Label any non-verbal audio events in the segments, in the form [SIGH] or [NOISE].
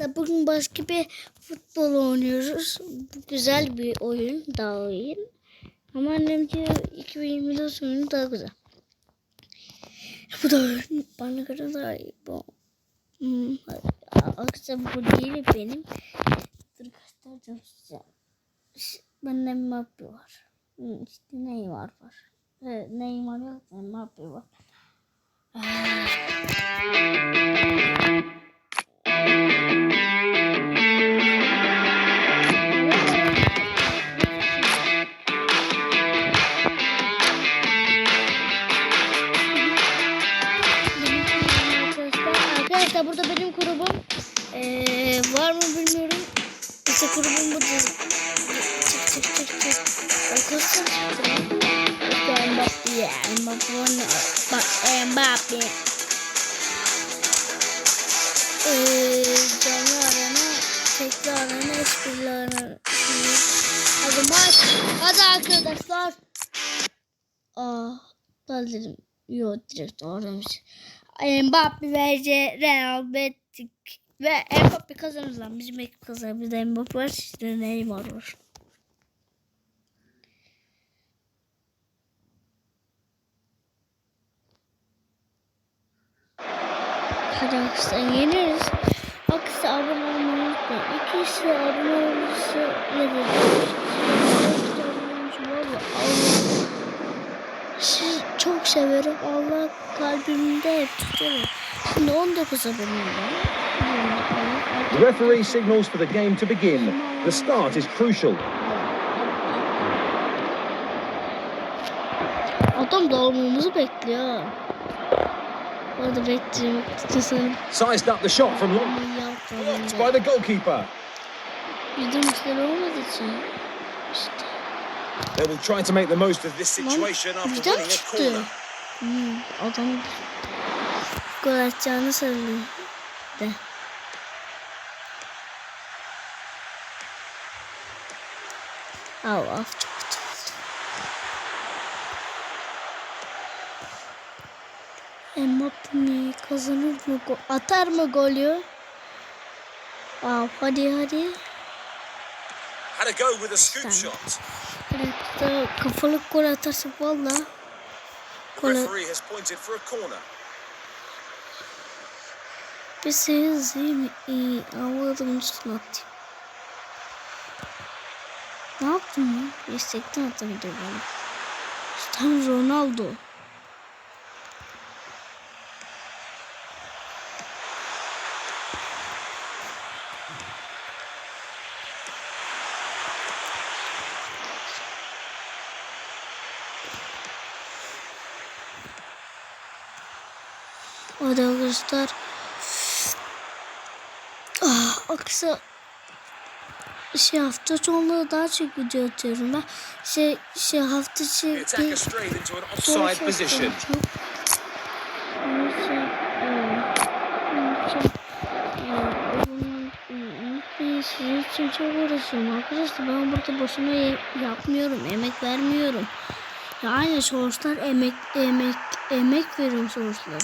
Da bugün başka bir futbol oynuyoruz. Güzel bir oyun, daha oyun. Ama annem diyor 2024 oyunu daha güzel. Bu da oyun bana göre daha iyi. Bu. Hmm, akşam bu değil benim. Dur göstereceğim size. Bende Mbappe var. Hmm, İşte Neymar var. Evet, Neymar yok da Mbappe var. Arkadaşlar, İşte grubum bu. Çık çık çık çık. Arkadaşlar Mbappe. Mbappe? Bak Mbappe. Ee, canlı arena, tekli arena, esprili arena. Hadi maç. Hadi arkadaşlar. Aa, ben dedim. Yok direkt oramış. Mbappe ve Real Betis ve Mbappe kazanır lan. Bizim ekip kazanır. Bizde Mbappe var. Sizde Neymar var. Hadi arkadaşlar yeniriz. Arkadaşlar abone olmayı unutmayın. İkisi abone olursa dedim? Sizi çok severim. Allah kalbimde hep tutarım. Şimdi 19 aboneyim ben. The referee signals for the game to begin. The start is crucial. Adam doğmamızı bekliyor. Orada bekliyorum. Tutasın. Sized up the shot from long. Blocked by the goalkeeper. Yüzüm işleri olmadığı için. İşte. They will try to make the most of this Lan situation after winning a corner. Hmm, adam gol atacağını. De. Al al çok kötü oldu. Mbappe kazanır mı? Atar mı golü? Aa, hadi hadi. Had a go with a scoop shot. Evet, kafalık gol atarsa valla. Gol referee has pointed for a corner. Bir şey yazayım. İyi, anladım üstüne atayım. Ne yaptın ya? İstekten atabildi bana. Tam Ronaldo. Hadi arkadaşlar. Ah, aksa şey hafta sonları daha çok video atıyorum ben. Şey şey hafta şey an offside position. Sizin için çok uğraşıyorum arkadaşlar. Ben burada boşuna ye- yapmıyorum. Emek vermiyorum. Ya aynı sonuçlar emek emek emek veriyorum sonuçlara.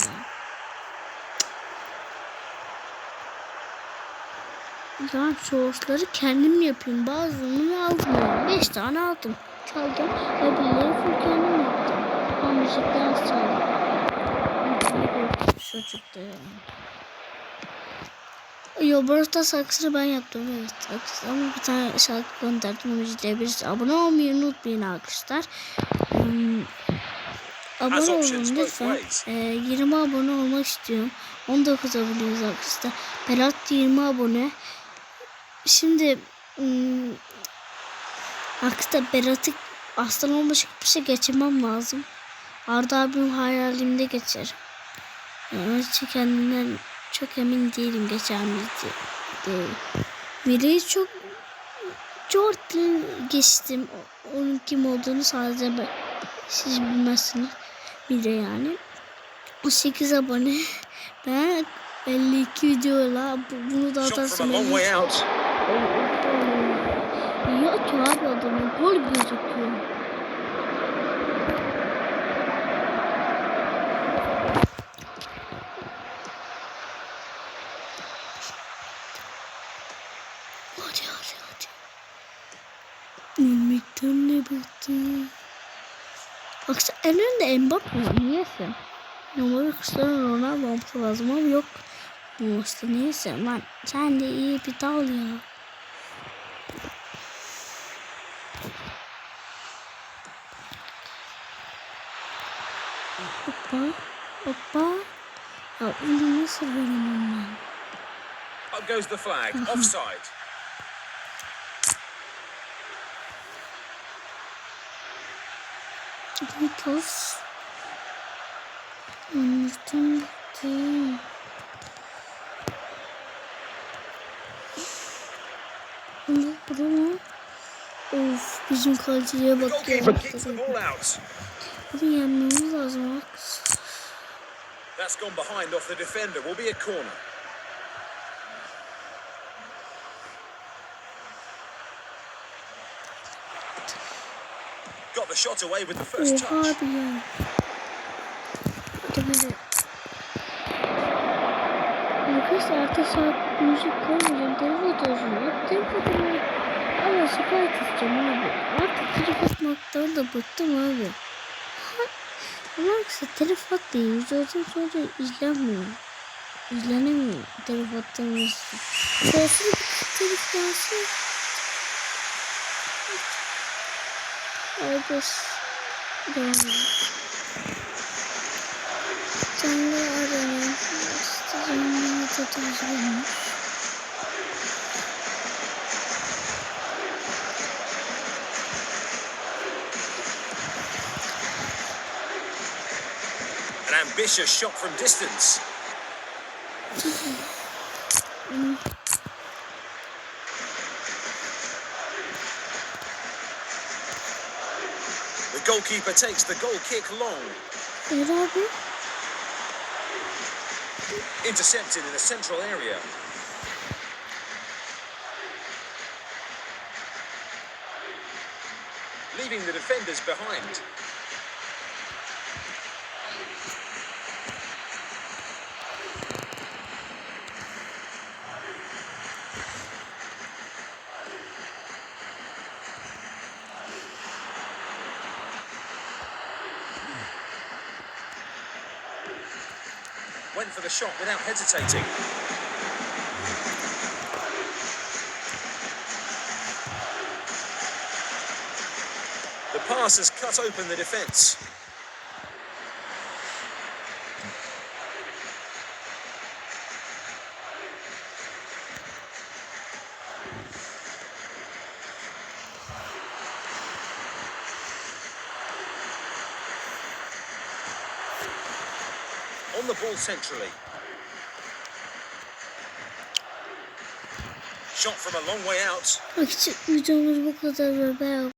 Ben soğuşları kendim yapıyorum. Bazılarını aldım. Beş tane aldım. Çaldım. Öbürleri full kendim yaptım. Ben müzikte az çaldım. Çıktı ya. Yo burası saksını ben yaptım. Evet. Saksı. Ama bir tane şarkı gönderdim. Onu izleyebilirsiniz. Abone olmayı unutmayın arkadaşlar. Hmm, abone olun lütfen. Ee, 20 abone olmak istiyorum. 19 aboneyiz arkadaşlar. Berat 20 abone. Şimdi ım, Berat'ı aslan olmuş bir şey geçirmem lazım. Arda abim hayalimde geçer. Yani kendimden çok emin değilim geçer miyiz diye. Mire'yi çok Jordan geçtim. Onun kim olduğunu sadece ben, siz bilmezsiniz. Mire yani. O 8 abone. [LAUGHS] Ben 52 videoyla bu- bunu da atarsam İyi atıyor abi adamın. Gol gözüküyor. Hadi hadi hadi. Ölmekten ne bıktım. Baksa en önde Mbappe var. Niyeyse. Numara Cristiano Ronaldo olması lazım ama yok. İşte neyse lan sen de iyi bir dal ya. Hoppa hoppa. Ya onu nasıl veremem ben? Up goes the flag. Offside. Bir toz. Anlattım bitti. Bunu bunu. Of bizim kaleciye bak ya. Goalkeeper the ball out. Bunu yenmemiz lazım bak. That's gone behind off the defender. Will be a corner. Got the shot away with the first touch. abi ya. Hadi artık saat müzik koymayacağım. Telefon olsun. Hep telefonumu. Ama sıkar tutacağım abi. Artık telefon atmaktan da bıktım abi. Yoksa telefon değil. Zaten sonra izlenmiyor. İzlenemiyor. Telefon atılması. Sesli telefon Arkadaş. Devam edelim. Canlı An ambitious shot from distance. The goalkeeper takes the goal kick long. Intercepted in the central area. Leaving the defenders behind. Went for the shot without hesitating. The pass has cut open the defence. On the ball centrally. Shot from a long way out.